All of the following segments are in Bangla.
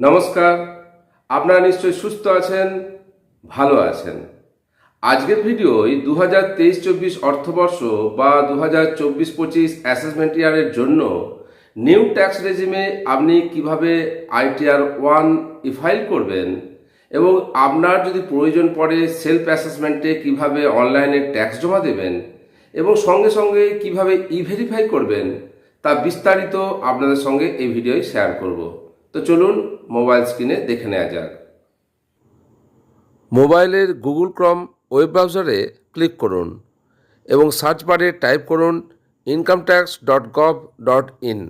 নমস্কার। আপনারা নিশ্চয়ই সুস্থ আছেন, ভালো আছেন। আজকের ভিডিওয় দু হাজার তেইশ চব্বিশ অর্থবর্ষ বা দু হাজার চব্বিশ পঁচিশ অ্যাসেসমেন্ট ইয়ারের জন্য নিউ ট্যাক্স রেজিমে আপনি কীভাবে আইটিআর ওয়ান ইফাইল করবেন এবং আপনার যদি প্রয়োজন পড়ে সেলফ অ্যাসেসমেন্টে কীভাবে অনলাইনে ট্যাক্স জমা দেবেন এবং সঙ্গে সঙ্গে কীভাবে ই ভেরিফাই করবেন তা বিস্তারিত আপনাদের সঙ্গে এই ভিডিওয় শেয়ার করব। তো চলুন মোবাইল স্ক্রিনে দেখে নেওয়া যাক। মোবাইলের গুগল ক্রম ওয়েব ব্রাউজারে ক্লিক করুন এবং সার্চ বারে টাইপ করুন income tax dot gov dot in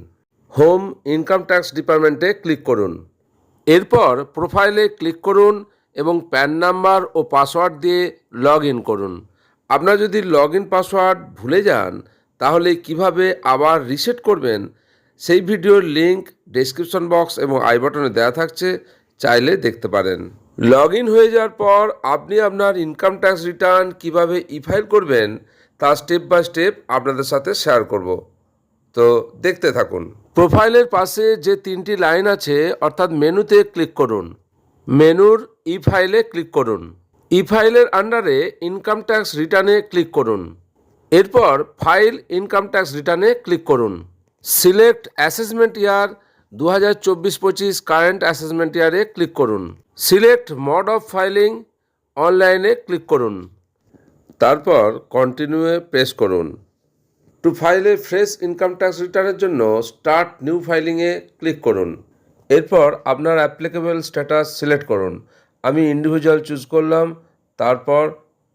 home income tax ডিপার্টমেন্টে ক্লিক করুন। এরপর প্রোফাইলে ক্লিক করুন এবং প্যান নাম্বার ও পাসওয়ার্ড দিয়ে লগ ইন করুন। আপনার যদি লগ ইন পাসওয়ার্ড ভুলে যান, তাহলে কীভাবে আবার রিসেট করবেন সেই ভিডিওর লিংক ডেসক্রিপশন বক্স এবং আই বাটনে দেওয়া থাকছে, চাইলে দেখতে পারেন। লগ ইন হয়ে যাওয়ার পর আপনি আপনার ইনকাম ট্যাক্স রিটার্ন কীভাবে ই ফাইল করবেন, তা স্টেপ বাই স্টেপ আপনাদের সাথে শেয়ার করব। তো দেখতে থাকুন। প্রোফাইলের পাশে যে তিনটি লাইন আছে, অর্থাৎ মেনুতে ক্লিক করুন। মেনুর ই ফাইলে ক্লিক করুন। ই ফাইলের আন্ডারে ইনকাম ট্যাক্স রিটার্নে ক্লিক করুন। এরপর ফাইল ইনকাম ট্যাক্স রিটার্নে ক্লিক করুন। সিলেক্ট অ্যাসেসমেন্ট ইয়ার দু হাজার চব্বিশ পঁচিশ কারেন্ট অ্যাসেসমেন্ট ইয়ারে ক্লিক করুন। সিলেক্ট মড অফ ফাইলিং অনলাইনে ক্লিক করুন। তারপর কন্টিনিউয়ে প্রেস করুন। টু ফাইলে ফ্রেশ ইনকাম ট্যাক্স রিটার্নের জন্য স্টার্ট নিউ ফাইলিংয়ে ক্লিক করুন। এরপর আপনার অ্যাপ্লিকেবল স্ট্যাটাস সিলেক্ট করুন। আমি ইন্ডিভিজুয়াল চুজ করলাম, তারপর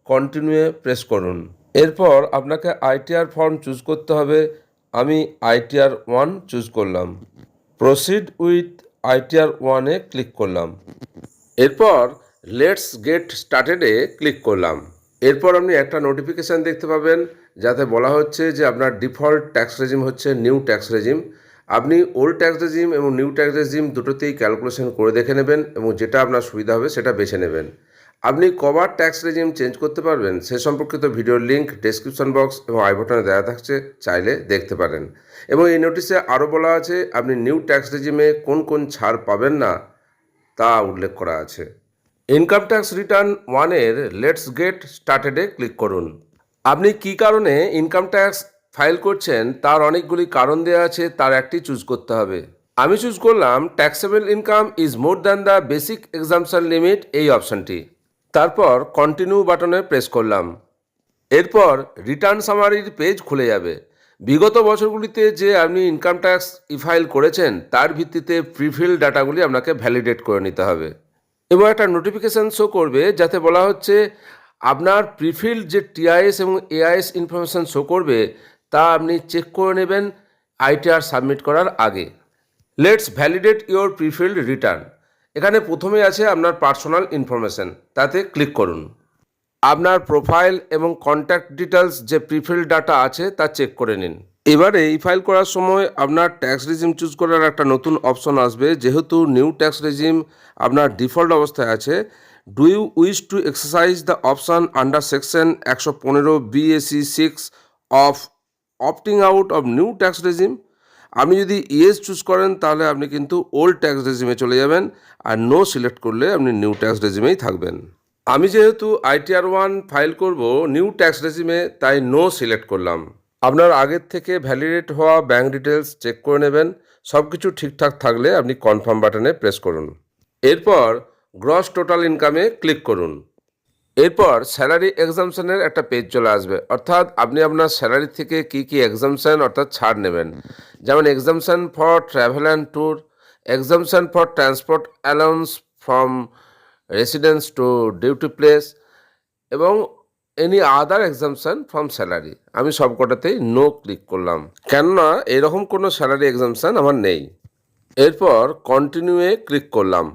কন্টিনিউয়ে প্রেস করুন। এরপর আপনাকে আইটিআর ফর্ম চুজ করতে হবে আমি আইটিআর ওয়ান চুজ করলাম। প্রসিড উইথ আইটিআর ওয়ানে ক্লিক করলাম। এরপর লেটস গেট স্টার্টেডে ক্লিক করলাম। এরপর আপনি একটা নোটিফিকেশান দেখতে পাবেন, যাতে বলা হচ্ছে যে আপনার ডিফল্ট ট্যাক্স রেজিম হচ্ছে নিউ ট্যাক্স রেজিম আপনি ওল্ড ট্যাক্স রেজিম এবং নিউ ট্যাক্স রেজিম দুটোতেই ক্যালকুলেশন করে দেখে নেবেন এবং যেটা আপনার সুবিধা হবে সেটা বেছে নেবেন। আপনি কবার ট্যাক্স রেজিম চেঞ্জ করতে পারবেন। সে সম্পর্কিত ভিডিওর লিঙ্ক ডেসক্রিপশন বক্স এবং আই বাটনে দেওয়া থাকছে, চাইলে দেখতে পারেন। এবং এই নোটিশে আরও বলা আছে, আপনি নিউ ট্যাক্স রেজিমে কোন কোন ছাড় পাবেন না, তা উল্লেখ করা আছে। ইনকাম ট্যাক্স রিটার্ন ওয়ানের লেটস গেট স্টার্টেডে ক্লিক করুন। আপনি কি কারণে ইনকাম ট্যাক্স ফাইল করছেন, তার অনেকগুলি কারণ দেওয়া আছে, তার একটি চুজ করতে হবে। আমি চুজ করলাম taxable income is more than the basic exemption limit এই অপশানটি তারপর কন্টিনিউ বাটনে প্রেস করলাম। এরপর রিটার্ন সামারির পেজ খুলে যাবে। বিগত বছরগুলিতে যে আপনি ইনকাম ট্যাক্স ইফাইল করেছেন, তার ভিত্তিতে প্রিফিল ডাটাগুলি আপনাকে ভ্যালিডেট করে নিতে হবে। এবং একটা নোটিফিকেশান শো করবে, যাতে বলা হচ্ছে আপনার প্রিফিল্ড যে টিআইএস এবং এআইএস ইনফরমেশান শো করবে, তা আপনি চেক করে নেবেন আইটিআর সাবমিট করার আগে। Let's validate your prefilled return এখানে প্রথমে আছে আপনার পার্সোনাল ইনফরমেশান তাতে ক্লিক করুন। আপনার প্রোফাইল এবং কন্ট্যাক্ট ডিটেলস যে প্রিফিল্ড ডাটা আছে, তা চেক করে নিন। এবারে এই ফাইল করার সময় আপনার ট্যাক্স রেজিম চুজ করার একটা নতুন অপশন আসবে, যেহেতু নিউ ট্যাক্স রেজিম আপনার ডিফল্ট অবস্থায় আছে। Do you wish to exercise the option under section একশো পনেরো BAC six of opting out of new tax regime আপনি যদি ইয়েস চুজ করেন, তাহলে আপনি কিন্তু ওল্ড ট্যাক্স রেজিমে চলে যাবেন আর নো সিলেক্ট করলে আপনি নিউ ট্যাক্স রেজিমেই থাকবেন। আমি যেহেতু আইটিআর ওয়ান ফাইল করব, নিউ ট্যাক্স রেজিমে, তাই নো সিলেক্ট করলাম। আপনার আগের থেকে ভ্যালিডেট হওয়া ব্যাঙ্ক ডিটেলস চেক করে নেবেন। সব কিছু ঠিকঠাক থাকলে আপনি কনফার্ম বাটনে প্রেস করুন। এরপর গ্রস টোটাল ইনকামে ক্লিক করুন। এরপর স্যালারি এক্সামশনের একটা পেজ চলে আসবে। অর্থাৎ আপনি আপনার স্যালারি থেকে কি কি এক্সামশন অর্থাৎ ছাড় নেবেন। যেমন exemption for travel and tour exemption for transport allowance from residence to duty place এবং any other exemption from salary আমি সবকটাতেই নো ক্লিক করলাম। কেননা এরকম কোনো স্যালারি এক্সামশন আমার নেই। এরপর কন্টিনিউয়ে ক্লিক করলাম।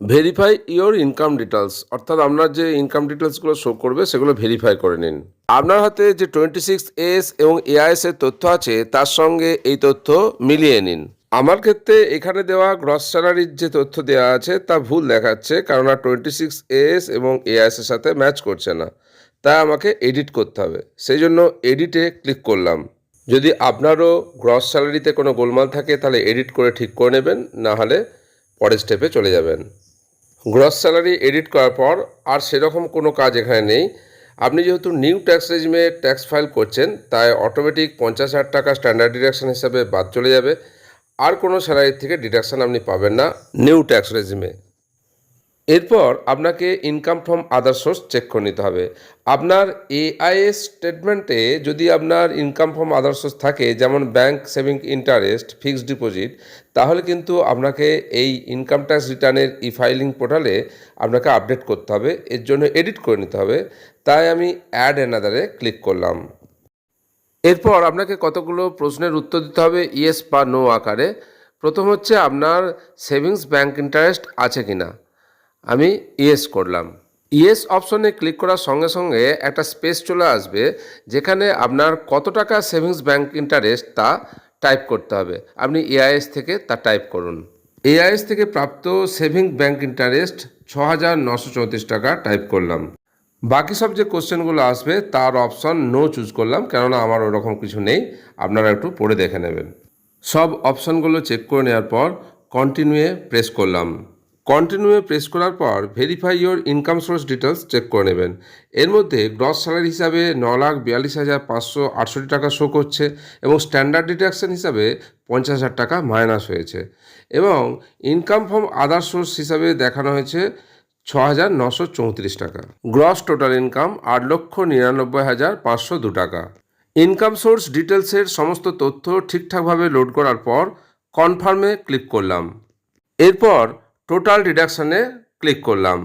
ভেরিফাই ইওর ইনকাম ডিটেলস অর্থাৎ আপনার যে ইনকাম ডিটেলসগুলো শো করবে, সেগুলো ভেরিফাই করে নিন। আপনার হাতে যে টোয়েন্টি সিক্স এস এবং এআইএস এর তথ্য আছে, তার সঙ্গে এই তথ্য মিলিয়ে নিন। আমার ক্ষেত্রে এখানে দেওয়া গ্রস স্যালারির যে তথ্য দেওয়া আছে, তা ভুল দেখাচ্ছে, কারণ আর টোয়েন্টি সিক্স এস এবং এআইএস এর সাথে ম্যাচ করছে না। তাই আমাকে এডিট করতে হবে। সেই জন্য এডিটে ক্লিক করলাম। যদি আপনারও গ্রস স্যালারিতে কোনো গোলমাল থাকে, তাহলে এডিট করে ঠিক করে নেবেন, না হলে পরের স্টেপে চলে যাবেন। গ্রস স্যালারি এডিট করার পর আর সেরকম কোনো কাজ এখানে নেই। আপনি যেহেতু নিউ ট্যাক্স রেজিমে ট্যাক্স ফাইল করছেন, তাই অটোমেটিক পঞ্চাশ হাজার টাকা স্ট্যান্ডার্ড ডিডাকশান হিসাবে বাদ চলে যাবে। আর কোনো স্যালারির থেকে ডিডাকশান আপনি পাবেন না নিউ ট্যাক্স রেজিমে। এরপর আপনাকে income from other source check করে নিতে হবে। আপনার এআইএস স্টেটমেন্টে যদি আপনার ইনকাম ফ্রম আদার সোর্স থাকে, যেমন bank saving interest fixed deposit তাহলে কিন্তু আপনাকে এই ইনকাম ট্যাক্স রিটার্নের ই ফাইলিং পোর্টালে আপনাকে আপডেট করতে হবে। এর জন্য এডিট করে নিতে হবে। তাই আমি অ্যাড অ্যানাদারে ক্লিক করলাম। এরপর আপনাকে কতগুলো প্রশ্নের উত্তর দিতে হবে ইয়েস বা নো আকারে। প্রথম হচ্ছে, আপনার সেভিংস ব্যাংক ইন্টারেস্ট আছে কি না আমি ইয়েস করলাম। ইয়েস অপশনে ক্লিক করার সঙ্গে সঙ্গে একটা স্পেস চলে আসবে, যেখানে আপনার কত টাকা সেভিংস ব্যাংক ইন্টারেস্ট তা টাইপ করতে হবে। আপনি এআইএস থেকে তা টাইপ করুন। এআইএস থেকে প্রাপ্ত সেভিং ব্যাংক ইন্টারেস্ট ছ হাজার নশো চৌত্রিশ টাকা টাইপ করলাম। বাকি সব যে কোশ্চেনগুলো আসবে, তার অপশন নো চুজ করলাম, কেননা আমার ওরকম কিছু নেই। আপনারা একটু পড়ে দেখে নেবেন। সব অপশনগুলো চেক করে নেওয়ার পর কন্টিনিউয়ে প্রেস করলাম। কন্টিনিউয়ে প্রেস করার পর verify your income source details check করে নেবেন। এর মধ্যে গ্রস স্যালারি হিসাবে ন লাখ বিয়াল্লিশ হাজার পাঁচশো আটষট্টি টাকা শো করছে এবং স্ট্যান্ডার্ড ডিডাকশন হিসাবে পঞ্চাশ হাজার টাকা মাইনাস হয়েছে। এবং ইনকাম ফ্রম আদার সোর্স হিসাবে দেখানো হয়েছে ছ হাজার নশো চৌত্রিশ টাকা। গ্রস টোটাল ইনকাম আট লক্ষ নিরানব্বই হাজার পাঁচশো দু টাকা। ইনকাম সোর্স ডিটেলসের সমস্ত তথ্য ঠিকঠাকভাবে লোড করার পর কনফার্মে ক্লিক করলাম। এরপর টোটাল ডিডাকশানে ক্লিক করলাম।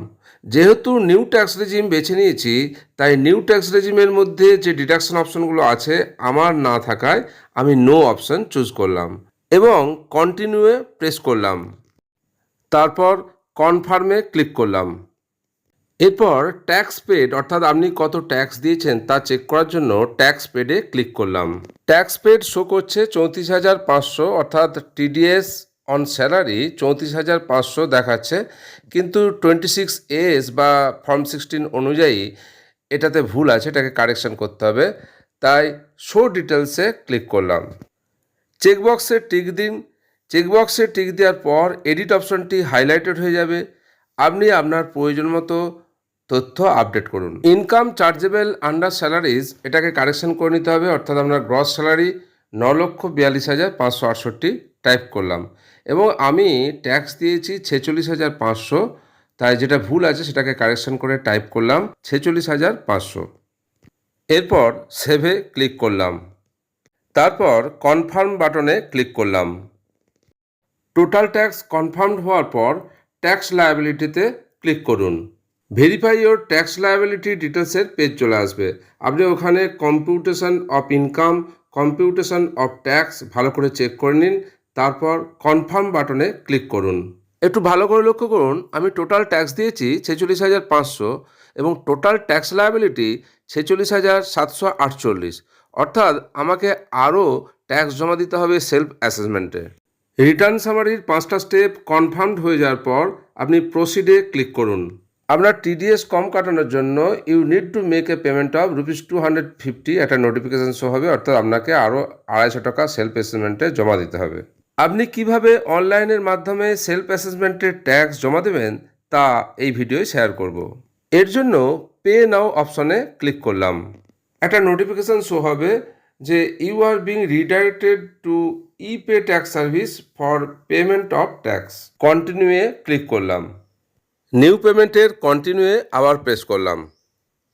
যেহেতু নিউ ট্যাক্স রেজিম বেছে নিয়েছি, তাই নিউ ট্যাক্স রেজিমের মধ্যে যে ডিডাকশন অপশনগুলো আছে, আমার না থাকায় আমি নো অপশন চুজ করলাম এবং কন্টিনিউয়ে প্রেস করলাম। তারপর কনফার্মে ক্লিক করলাম। এরপর ট্যাক্স পেড অর্থাৎ আপনি কত ট্যাক্স দিয়েছেন তা চেক করার জন্য ট্যাক্স পেডে ক্লিক করলাম। ট্যাক্স পেড শো করছে চৌত্রিশ হাজার পাঁচশো, অর্থাৎ টিডিএস অন স্যালারি চৌত্রিশ হাজার পাঁচশো দেখাচ্ছে, কিন্তু টোয়েন্টি সিক্স এস বা ফর্ম সিক্সটিন অনুযায়ী এটাতে ভুল আছে, এটাকে কারেকশন করতে হবে। তাই শো ডিটেলসে ক্লিক করলাম। চেকবক্সে টিক দিন। চেকবক্সে টিক দেওয়ার পর এডিট অপশনটি হাইলাইটেড হয়ে যাবে। আপনি আপনার প্রয়োজন মতো তথ্য আপডেট করুন। ইনকাম চার্জেবল আন্ডার স্যালারিজ এটাকে কারেকশন করে নিতে হবে, অর্থাৎ আপনার গ্রস স্যালারি ন লক্ষ বিয়াল্লিশ হাজার পাঁচশো আটষট্টি। টাইপ করলাম। এবং আমি ট্যাক্স দিয়েছি ছেচল্লিশ হাজার পাঁচশো, তাই যেটা ভুল আছে সেটাকে কারেকশন করে টাইপ করলাম ছেচল্লিশ হাজার পাঁচশো। এরপর সেভে ক্লিক করলাম। তারপর কনফার্ম বাটনে ক্লিক করলাম। টোটাল ট্যাক্স কনফার্মড হওয়ার পর ট্যাক্স লায়াবিলিটিতে ক্লিক করুন। ভেরিফাই ইয়োর ট্যাক্স লায়াবিলিটি ডিটেলসের পেজ চলে আসবে। আপনি ওখানে computation of income computation of tax ভালো করে চেক করে নিন। তারপর কনফার্ম বাটনে ক্লিক করুন। একটু ভালো করে লক্ষ্য করুন, আমি টোটাল ট্যাক্স দিয়েছি ছেচল্লিশ হাজার পাঁচশো এবং টোটাল ট্যাক্স লায়াবিলিটি ছেচল্লিশ হাজার সাতশো আটচল্লিশ। অর্থাৎ আমাকে আরও ট্যাক্স জমা দিতে হবে সেলফ অ্যাসেসমেন্টে রিটার্ন সামারির পাঁচটা স্টেপ কনফার্মড হয়ে যাওয়ার পর আপনি প্রসিডে ক্লিক করুন। আপনার টিডিএস কম কাটানোর জন্য you need to make a payment of rupees two hundred fifty একটা নোটিফিকেশান শো হবে, অর্থাৎ আপনাকে আরও আড়াইশো টাকা সেলফ অ্যাসেসমেন্টে জমা দিতে হবে। আপনি কীভাবে অনলাইনের মাধ্যমে সেলফ অ্যাসেসমেন্টের ট্যাক্স জমা দেবেন তা এই ভিডিওয় শেয়ার করব। এর জন্য পে নাও অপশনে ক্লিক করলাম। একটা নোটিফিকেশান শো হবে যে you are being redirected to e pay tax service for payment of tax. কন্টিনিউয়ে click করলাম। নিউ পেমেন্টের কন্টিনিউয়ে আবার প্রেস করলাম।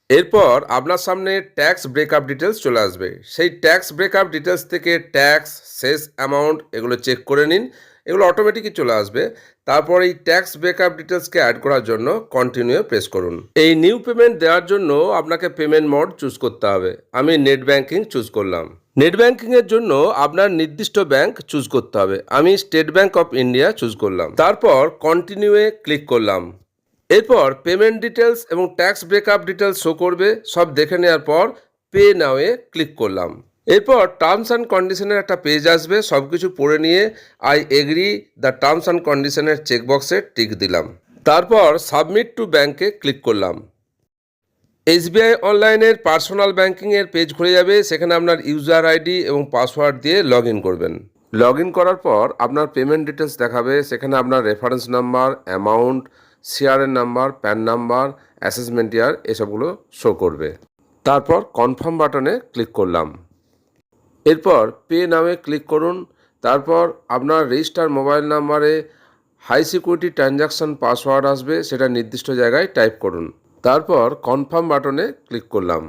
এরপর আপনার সামনে ট্যাক্স ব্রেকআপ ডিটেলস চলে আসবে। সেই ট্যাক্স ব্রেকআপ ডিটেলস থেকে ট্যাক্স শেষ অ্যামাউন্ট এগুলো চেক করে নিন, এগুলো অটোমেটিকই চলে আসবে। তারপর এই ট্যাক্স ব্রেকআপ ডিটেলসকে অ্যাড করার জন্য কন্টিনিউ প্রেস করুন। এই নিউ পেমেন্ট দেওয়ার জন্য আপনাকে পেমেন্ট মোড চুজ করতে হবে। আমি নেট ব্যাংকিং চুজ করলাম। নেট ব্যাংকিংয়ের জন্য আপনার নির্দিষ্ট ব্যাংক চুজ করতে হবে। আমি State Bank of India choose করলাম। তারপর কন্টিনিউয়ে ক্লিক করলাম। এরপর পেমেন্ট ডিটেলস এবং ট্যাক্স ব্রেকআপ ডিটেলস শো করবে, সব দেখে নেওয়ার পর পে নাওয়ে ক্লিক করলাম। এরপর টার্মস অ্যান্ড কন্ডিশনের একটা পেজ আসবে সব কিছু পড়ে নিয়ে I agree the terms and কন্ডিশনের চেকবক্সে টিক দিলাম। তারপর সাবমিট টু ব্যাংকে ক্লিক করলাম। এসবিআই অনলাইনের পার্সোনাল ব্যাঙ্কিংয়ের পেজ খুলে যাবে, সেখানে আপনার ইউজার আইডি এবং পাসওয়ার্ড দিয়ে লগ করবেন। লগ করার পর আপনার পেমেন্ট ডিটেলস দেখাবে, সেখানে আপনার reference number amount CRN number, PAN number, assessment year এসবগুলো শো করবে। তারপর কনফার্ম বাটনে ক্লিক করলাম। এরপর পে নামে ক্লিক করুন। তারপর আপনার রেজিস্টার মোবাইল নাম্বারে হাই সিকিউরিটি ট্রানজ্যাকশন পাসওয়ার্ড আসবে, সেটা নির্দিষ্ট জায়গায় টাইপ করুন। তারপর কনফার্ম বাটনে ক্লিক করলাম।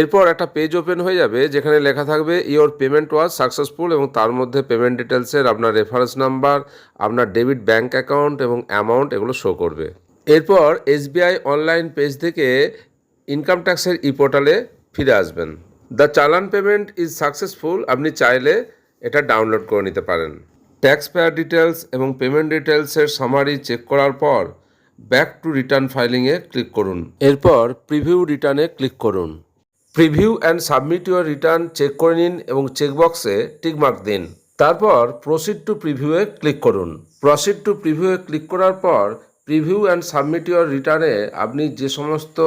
এরপর একটা পেজ ওপেন হয়ে যাবে, যেখানে লেখা থাকবে ইওর পেমেন্ট ওয়াজ সাকসেসফুল এবং তার মধ্যে পেমেন্ট ডিটেলসের আপনার রেফারেন্স নাম্বার আপনার ডেবিট ব্যাঙ্ক অ্যাকাউন্ট এবং অ্যামাউন্ট এগুলো শো করবে। এরপর এসবিআই অনলাইন পেজ থেকে ইনকাম ট্যাক্সের ই পোর্টালে ফিরে আসবেন। দ্য চালান পেমেন্ট ইজ সাকসেসফুল আপনি চাইলে এটা ডাউনলোড করে নিতে পারেন। ট্যাক্স পেয়ার ডিটেলস এবং পেমেন্ট ডিটেলসের সামারি চেক করার পর ব্যাক টু রিটার্ন ফাইলিংয়ে ক্লিক করুন। এরপর প্রিভিউ রিটার্নে ক্লিক করুন। Preview and submit your return check করে নিন এবং চেকবক্সে টিকমার্ক দিন। তারপর প্রসিড টু প্রিভিউয়ে ক্লিক করুন। প্রসিড টু প্রিভিউয়ে ক্লিক করার পর প্রিভিউ অ্যান্ড সাবমিট ইউর রিটার্নে আপনি যে সমস্ত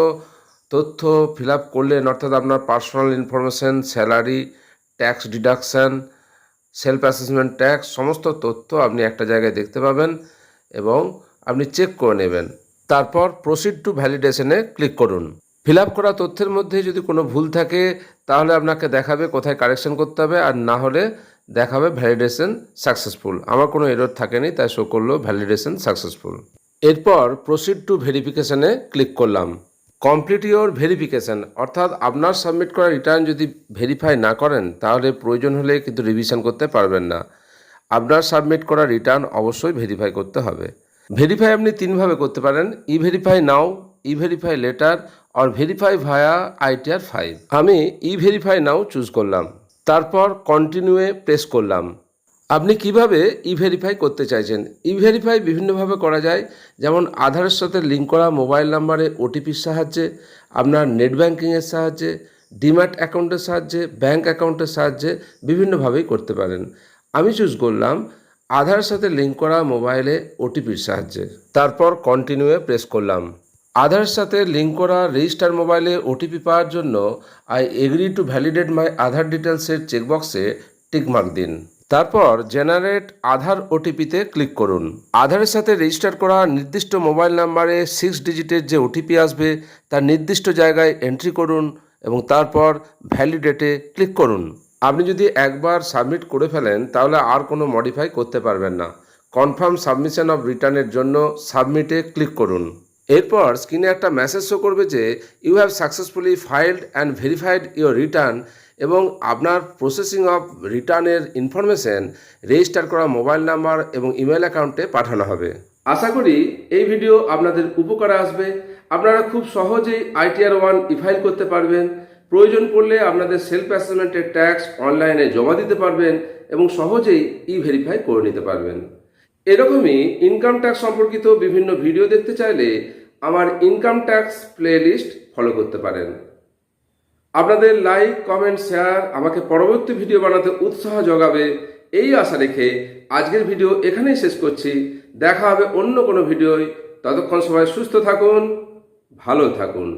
তথ্য ফিল আপ করলেন, অর্থাৎ আপনার personal information, salary, tax deduction, self assessment tax, সমস্ত তথ্য আপনি একটা জায়গায় দেখতে পাবেন এবং আপনি চেক করে নেবেন। তারপর প্রসিড টু ভ্যালিডেশনে ক্লিক করুন। ফিল আপ করা তথ্যের মধ্যে যদি কোনো ভুল থাকে, তাহলে আপনাকে দেখাবে কোথায় কারেকশন করতে হবে, আর না হলে দেখাবে ভ্যালিডেশন সাকসেসফুল আমার কোনো এরর থাকেনি, তাই শো করল ভ্যালিডেশন সাকসেসফুল এরপর প্রসিড টু ভেরিফিকেশানে ক্লিক করলাম। কমপ্লিট ইওর ভেরিফিকেশন অর্থাৎ আপনার সাবমিট করা রিটার্ন যদি ভেরিফাই না করেন, তাহলে প্রয়োজন হলে কিন্তু রিভিশন করতে পারবেন না। আপনার সাবমিট করা রিটার্ন অবশ্যই ভেরিফাই করতে হবে। ভেরিফাই আপনি তিনভাবে করতে পারেন e verify now e verify later আর ভেরিফাই ভায়া আইটিআর ফাইভ আমি ই ভেরিফাই নাও চুজ করলাম। তারপর কন্টিনিউয়ে প্রেস করলাম। আপনি কীভাবে ই ভেরিফাই করতে চাইছেন? ই ভেরিফাই বিভিন্নভাবে করা যায়। যেমন আধারের সাথে লিঙ্ক করা মোবাইল নাম্বারে ওটিপির সাহায্যে, আপনার নেট ব্যাঙ্কিংয়ের সাহায্যে ডিম্যাট অ্যাকাউন্টের সাহায্যে ব্যাঙ্ক অ্যাকাউন্টের সাহায্যে বিভিন্নভাবেই করতে পারেন। আমি চুজ করলাম আধারের সাথে লিঙ্ক করা মোবাইলে ওটিপির সাহায্যে। তারপর কন্টিনিউয়ে প্রেস করলাম। আধারের সাথে লিঙ্ক করা রেজিস্টার মোবাইলে ওটিপি পাওয়ার জন্য I agree to validate my Aadhaar ডিটেলসের চেকবক্সে টিকমার্ক দিন। তারপর জেনারেট আধার ওটিপিতে ক্লিক করুন। আধারের সাথে রেজিস্টার করা নির্দিষ্ট মোবাইল নাম্বারে সিক্স ডিজিটের যে ওটিপি আসবে, তার নির্দিষ্ট জায়গায় এন্ট্রি করুন এবং তারপর ভ্যালিডেটে ক্লিক করুন। আপনি যদি একবার সাবমিট করে ফেলেন, তাহলে আর কোনো মডিফাই করতে পারবেন না। কনফার্ম সাবমিশন অফ রিটার্নের জন্য সাবমিটে ক্লিক করুন। এরপর স্ক্রিনে একটা মেসেজ শো করবে যে you have successfully filed and verified your return এবং আপনার প্রসেসিং অফ রিটার্নের ইনফরমেশন রেজিস্টার করা মোবাইল নাম্বার এবং ইমেল অ্যাকাউন্টে পাঠানো হবে। আশা করি এই ভিডিও আপনাদের উপকারে আসবে। আপনারা খুব সহজেই আইটিআর ওয়ান ইফাইল করতে পারবেন। প্রয়োজন পড়লে আপনাদের সেলফ অ্যাসেসমেন্টের ট্যাক্স অনলাইনে জমা দিতে পারবেন এবং সহজেই ই ভেরিফাই করে নিতে পারবেন। এরকমই ইনকাম ট্যাক্স সম্পর্কিত বিভিন্ন ভিডিও দেখতে চাইলে আমার ইনকাম ট্যাক্স প্লেলিস্ট ফলো করতে পারেন। আপনাদের লাইক কমেন্ট শেয়ার আমাকে পরবর্তী ভিডিও বানাতে উৎসাহ যোগাবে, এই আশা রেখে আজকের ভিডিও এখানেই শেষ করছি। দেখা হবে অন্য কোনো ভিডিওয় ততক্ষণ সবাই সুস্থ থাকুন, ভালো থাকুন।